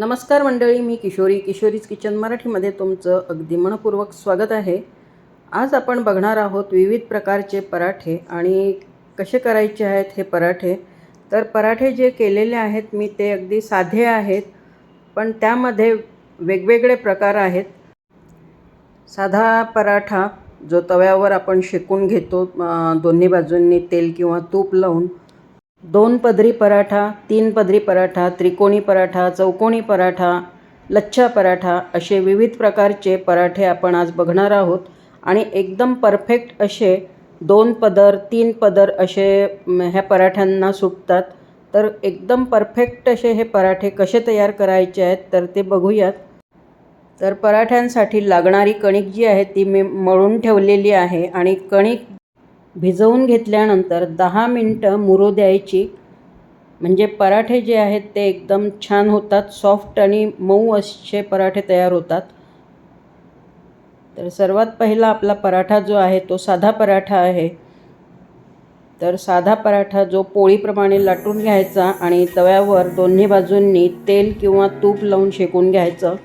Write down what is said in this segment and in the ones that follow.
नमस्कार मंडळी मी किशोरी. किशोरीज किचन मराठीमध्ये तुमचं अगदी मनपूर्वक स्वागत आहे. आज आपण बघणार आहोत विविध प्रकारचे पराठे आणि कसे करायचे आहेत हे पराठे. तर पराठे जे केलेले आहेत मी ते अगदी साधे आहेत पण त्यामध्ये वेगवेगळे प्रकार आहेत. साधा पराठा जो तव्यावर आपण शेकून घेतो दोन्ही बाजूंनी तेल किंवा तूप लावून दोन पदरी पराठा तीन पदरी पराठा त्रिकोणी पराठा चौकोणी पराठा लच्छा पराठा असे विविध प्रकारचे पराठे आपण आज बघणार आहोत. आणि एकदम परफेक्ट असे दोन पदर तीन पदर असे ह्या पराठ्यांना सुटतात. तर एकदम परफेक्ट असे हे पराठे कसे तयार करायचे आहेत तर ते बघूयात. तर पराठ्यांसाठी लागणारी कणिक जी आहे ती मी मळून ठेवलेली आहे. आणि कणिक भिजवून घेतल्यानंतर दहा मिनटं मुरू द्यायची. म्हणजे पराठे जे आहेत ते एकदम छान होतात सॉफ्ट आणि मऊ असे पराठे तयार होतात. तर सर्वात पहिला आपला पराठा जो आहे तो साधा पराठा आहे. तर साधा पराठा जो पोळीप्रमाणे लाटून घ्यायचा आणि तव्यावर दोन्ही बाजूंनी तेल किंवा तूप लावून शेकून घ्यायचं.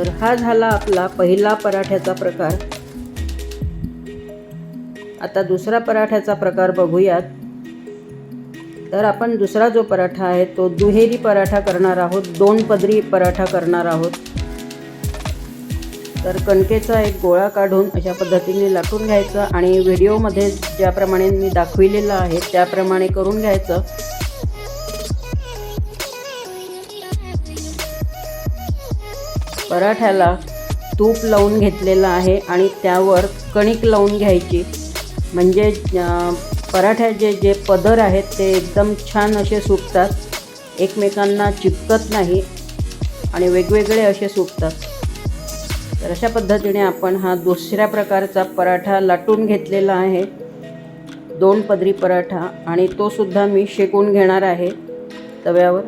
तर हा झाला आपला पहिला पराठ्याचा प्रकार. आता दुसरा पराठ्याचा प्रकार बघूयात. तर आपण दुसरा जो पराठा आहे तो दुहेरी पराठा करणार आहोत दोन पदरी पराठा करणार आहोत. तर कणकेचा एक गोळा काढून अशा पद्धतीने लाटून घ्यायचा आणि व्हिडिओमध्ये ज्याप्रमाणे मी दाखविलेलं आहे त्याप्रमाणे करून घ्यायचं. पराठ्याला तूप लावून घेतलेलं आहे आणि त्यावर कणिक लावून घ्यायची. म्हणजे पराठ्याचे जे पदर आहेत ते एकदम छान असे सुकतात. एकमेकांना चिपकत नाही आणि वेगवेगळे असे सुकतात. तर अशा पद्धतीने आपण हा दुसऱ्या प्रकारचा पराठा लाटून घेतलेला आहे. दोन पदरी पराठा आणि तोसुद्धा मी शेकून घेणार आहे. तव्यावर.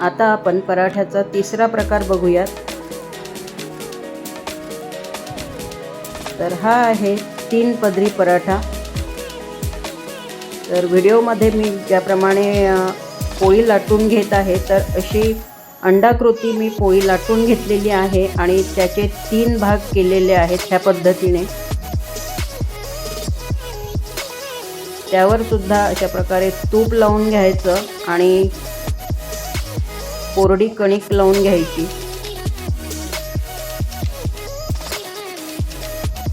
आता आपण पराठ्याचा तिसरा प्रकार बघूयात. तर हा आहे तीन पदरी पराठा. तर व्हिडिओमध्ये मी ज्याप्रमाणे पोळी लाटून घेत आहे तर अशी अंडाकृती मी पोळी लाटून घेतलेली आहे आणि त्याचे तीन भाग केलेले आहेत ह्या पद्धतीने. त्यावर सुद्धा अशा प्रकारे तूप लावून घ्यायचं आणि कोरडी कणिक लावून घ्यायची.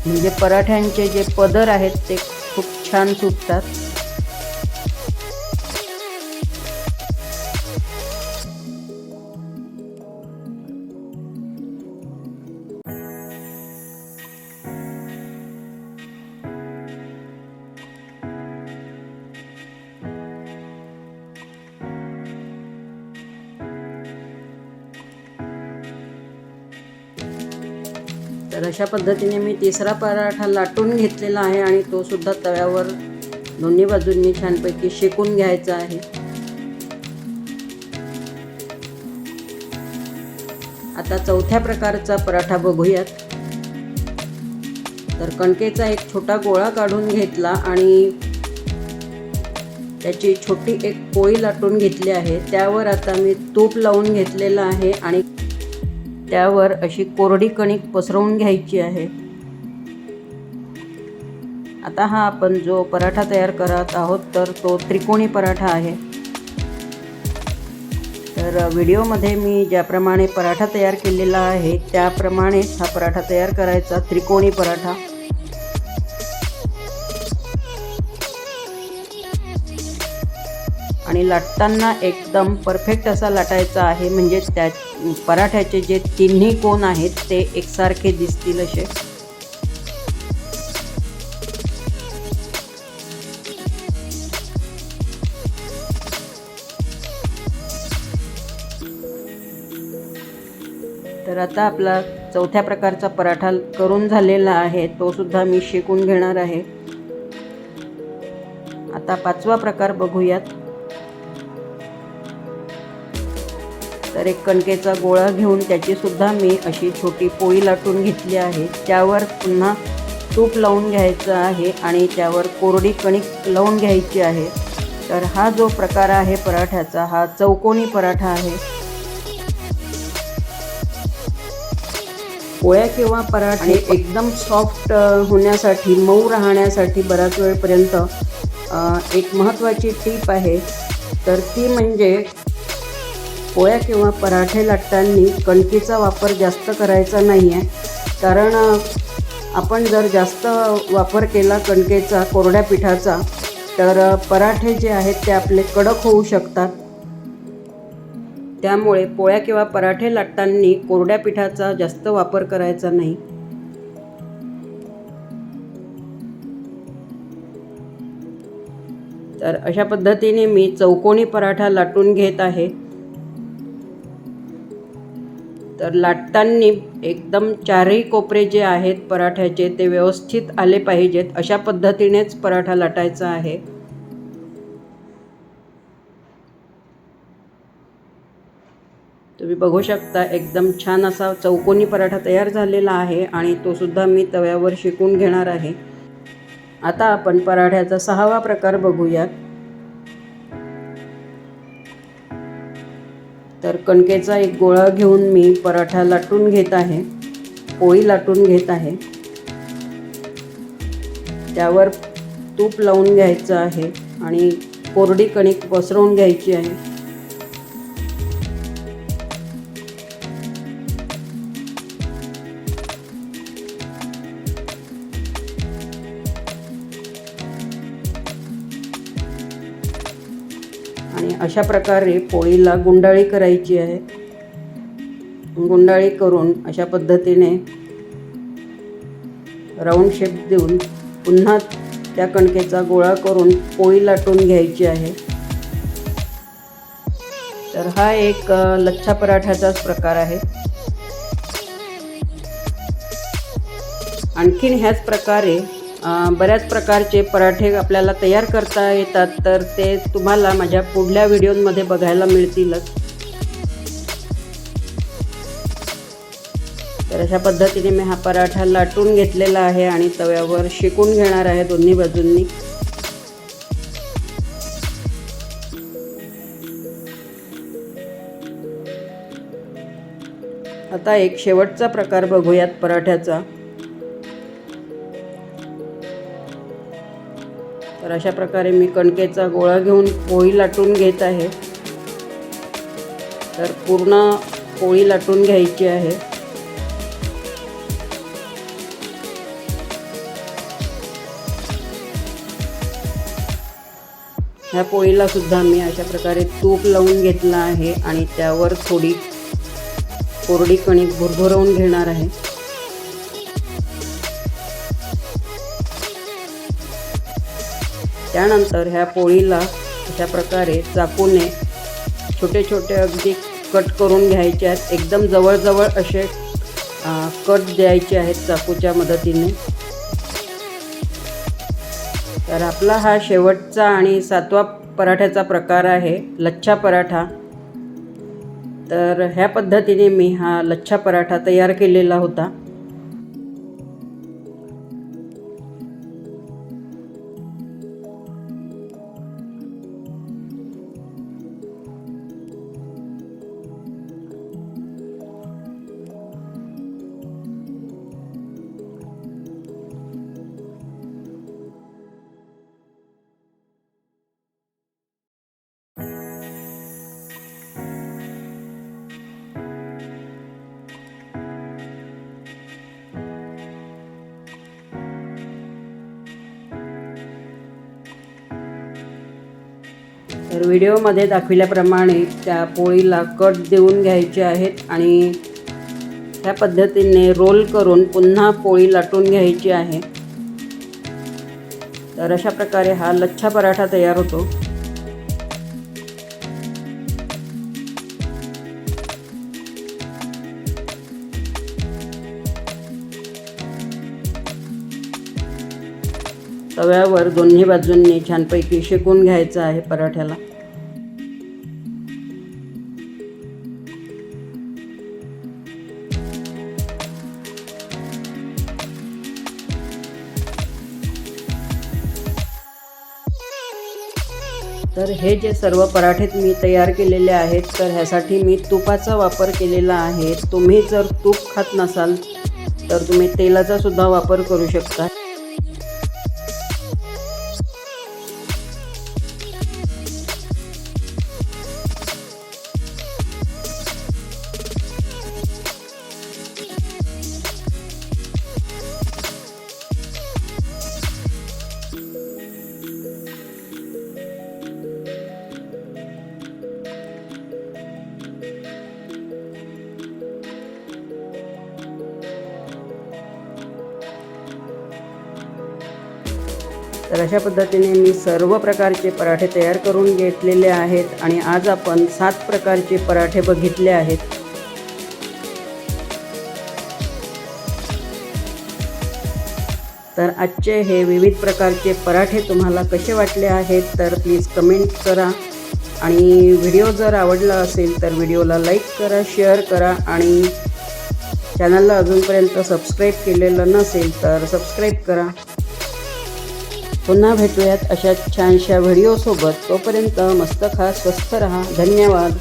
म्हणजे पराठ्यांचे जे पदर आहेत ते खूप छान सुटतात तर अशा पद्धतीने मी तिसरा पराठा लाटून घेतलेला आहे आणि तो सुद्धा तव्यावर दोन्ही बाजूंनी छानपैकी शेकून घ्यायचा आहे. आता चौथ्या प्रकारचा पराठा बघूयात. तर कणकेचा एक छोटा गोळा काढून घेतला आणि त्याची छोटी एक पोळी लाटून घेतली आहे. त्यावर आता मी तूप लावून घेतलेलं आहे आणि त्यावर अशी कोरडी कणिक पसरवून घ्यायची आहे. आता हा आपण जो पराठा तयार करत आहोत तर तो त्रिकोणी पराठा आहे. तर व्हिडिओमध्ये मी ज्याप्रमाणे पराठा तयार केलेला आहे त्याप्रमाणेच हा पराठा तयार करायचा त्रिकोणी पराठा. आणि लाटताना एकदम परफेक्ट असा लाटायचा आहे. म्हणजे त्या पराठ्याचे जे तिन्ही कोण आहेत ते एकसारखे दिसतील असे. तर आता आपला चौथ्या प्रकारचा पराठा करून झालेला आहे. तो सुद्धा मी शिकून घेणार आहे. आता पाचवा प्रकार बघूयात. तर एक कणकेचा गोळा घेऊन त्याची सुद्धा मी अशी छोटी पोळी लाटून घेतली आहे. त्यावर पुन्हा तूप लावून घ्यायचं आहे आणि त्यावर कोरडी कणिक लावून घ्यायची आहे. तर हा जो प्रकार आहे पराठ्याचा हा चौकोनी पराठा आहे. पोळ्या किंवा पराठे एकदम सॉफ्ट होण्यासाठी मऊ राहण्यासाठी बऱ्याच वेळपर्यंत एक महत्त्वाची टीप आहे. तर ती म्हणजे पोळ्या किंवा पराठे लाटताना कणकीचा वापर जास्त करायचा नाही आहे कारण आपण जर जास्त वापर केला कणकेचा कोरड्या पिठाचा तर पराठे जे आहेत ते आपले कडक होऊ शकतात. त्यामुळे पोळ्या किंवा पराठे लाटताना कोरड्या पिठाचा जास्त वापर करायचा नाही. तर अशा पद्धतीने मी चौकोनी पराठा लाटून घेत आहे. तर लाटताना एकदम चारही कोपरे जे आहेत पराठ्याचे ते व्यवस्थित आले पाहिजेत. अशा पद्धतीनेच पराठा लाटायचा आहे. तुम्ही बघू शकता एकदम छान असा चौकोनी पराठा तयार झालेला आहे आणि तो सुद्धा मी तव्यावर शिकून घेणार आहे. आता आपण पराठ्याचा सहावा प्रकार बघूयात. तर कणकेचा एक गोळा घेऊन मी पराठा लाटून घेत आहे. पोळी लाटून घेत आहे. त्यावर तूप लावून घ्यायचं आहे आणि कोरडी कणिक पसरवून घ्यायची आहे. अशा प्रकारे पोळीला गुंडाळी करायची आहे. गुंडाळी करून अशा पद्धतीने राऊंड शेप देऊन पुन्हा त्या कणकेचा गोळा करून पोळी लाटून घ्यायची आहे. तर हा एक लच्छा पराठ्याचाच प्रकार आहे. आणखीन ह्याच प्रकारे बऱ्याच प्रकारचे पराठे आपल्याला तयार करता येतात तर ते तुम्हाला माझ्या पुढल्या व्हिडिओमध्ये बघायला मिळतीलच. तर अशा पद्धतीने मी हा पराठा लाटून घेतलेला आहे आणि तव्यावर शिकून घेणार आहे दोन्ही बाजूंनी. आता एक शेवटचा प्रकार बघूयात पराठ्याचा. तर अशा प्रकारे मी कणकेचा गोळा घेऊन पोळी लाटून घेत आहे. तर पूर्ण पोळी लाटून घ्यायची आहे. ह्या पोळीला सुद्धा मी अशा प्रकारे तूप लावून घेतलं आहे आणि त्यावर थोडी कोरडी कणिक भुरभुरवून घेणार आहे. त्यानंतर ह्या पोळीला अशा प्रकारे चाकूने छोटे छोटे अगदी कट करून घ्यायचे आहेत. एकदम जवळजवळ असे कट द्यायचे आहेत चाकूच्या मदतीने. तर आपला हा शेवटचा आणि सातवा पराठ्याचा प्रकार आहे लच्छा पराठा. तर ह्या पद्धतीने मी हा लच्छा पराठा तयार केलेला होता. व्हिडिओमध्ये दाखविल्याप्रमाणे त्या पोळीला कट देऊन घ्यायचे आहेत आणि ह्या पद्धतीने रोल करून पुन्हा पोळी लाटून घ्यायची आहे. तर अशा प्रकारे हा लच्छा पराठा तयार होतो. तव्यावर दोन्ही बाजूंनी छानपैकी शेकून घ्यायचं आहे पराठ्याला. हे जे सर्व पराठे मी तयार केलेले आहेत तर ह्यासाठी मी तुपाचा वापर केलेला आहे. तुम्ही जर तूप खात नसाल तर तुम्ही तेलाचा सुद्धा वापर करू शकता. तर अशा पद्धतीने मी सर्व प्रकारचे पराठे तयार करून घेतलेले आहेत आणि आज आपण सात प्रकारचे पराठे बघितले आहेत. तर आजचे हे विविध प्रकारचे पराठे तुम्हाला कसे वाटले आहेत तर प्लीज कमेंट करा. आणि व्हिडिओ जर आवडला असेल तर व्हिडिओला लाईक करा शेअर करा आणि चॅनलला अजूनपर्यंत सबस्क्राईब केलेलं नसेल तर सबस्क्राईब करा. पुन्हा भेटूयात अशा छानशा व्हिडिओसोबत. तोपर्यंत मस्त खा स्वस्थ रहा. धन्यवाद.